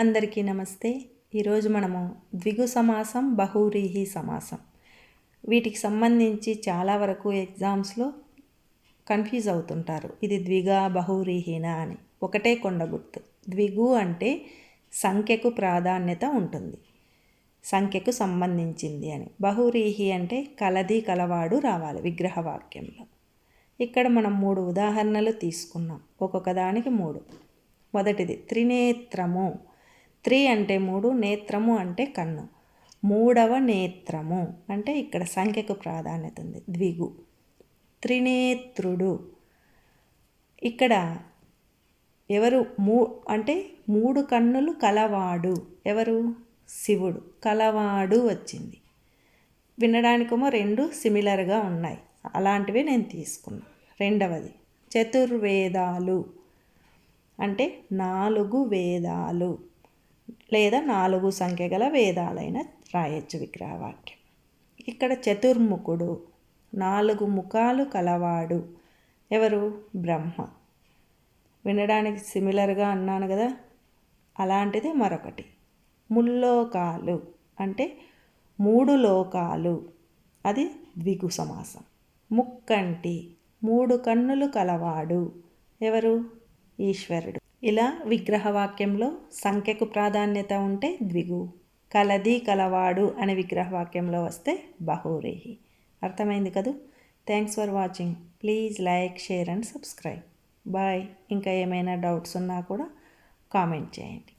అందరికీ నమస్తే. ఈరోజు మనము ద్విగు సమాసం బహురీహి సమాసం. వీటికి సంబంధించి చాలా వరకు ఎగ్జామ్స్లో కన్ఫ్యూజ్ అవుతుంటారు. ఇది ద్విగా బహురీహినా అని. ఒకటే కొండ గుర్తు. ద్విగు అంటే సంఖ్యకు ప్రాధాన్యత ఉంటుంది. సంఖ్యకు సంబంధించింది అని. బహురీహి అంటే కలది కలవాడు రావాలి విగ్రహవాక్యంలో ఇక్కడ మనం మూడు ఉదాహరణలు తీసుకున్నాం. ఒక్కొక్క దానికి మూడు. మొదటిది త్రినేత్రము. త్రీ అంటే మూడు నేత్రము అంటే కన్ను. మూడవ నేత్రము అంటే ఇక్కడ సంఖ్యకు ప్రాధాన్యత ఉంది. ద్విగు. త్రినేత్రుడు. ఇక్కడ ఎవరు మూ అంటే మూడు కన్నులు కలవాడు. ఎవరు? శివుడు. కలవాడు వచ్చింది. వినడానికేమో రెండు సిమిలర్గా ఉన్నాయి. అలాంటివి నేను తీసుకున్నా. రెండవది చతుర్వేదాలు. అంటే నాలుగు వేదాలు. లేదా నాలుగు సంఖ్య గల వేదాలైన రాయొచ్చు విగ్రహవాక్యం. ఇక్కడ చతుర్ముఖుడు నాలుగు ముఖాలు కలవాడు. ఎవరు? బ్రహ్మ. వినడానికి సిమిలర్గా అన్నాను కదా? అలాంటిది మరొకటి. ముల్లోకాలు అంటే మూడు లోకాలు. అది ద్విగు సమాసం. ముక్కంటి మూడు కన్నులు కలవాడు. ఎవరు? ఈశ్వరుడు. ఇలా విగ్రహవాక్యంలో సంఖ్యకు ప్రాధాన్యత ఉంటే ద్విగు కలది కలవాడు అనే విగ్రహవాక్యంలో వస్తే బహురేహి. అర్థమైంది కదూ? Thanks for watching please like share and subscribe bye ఇంకా ఏమైనా డౌట్స్ ఉన్నా కూడా కామెంట్ చేయండి.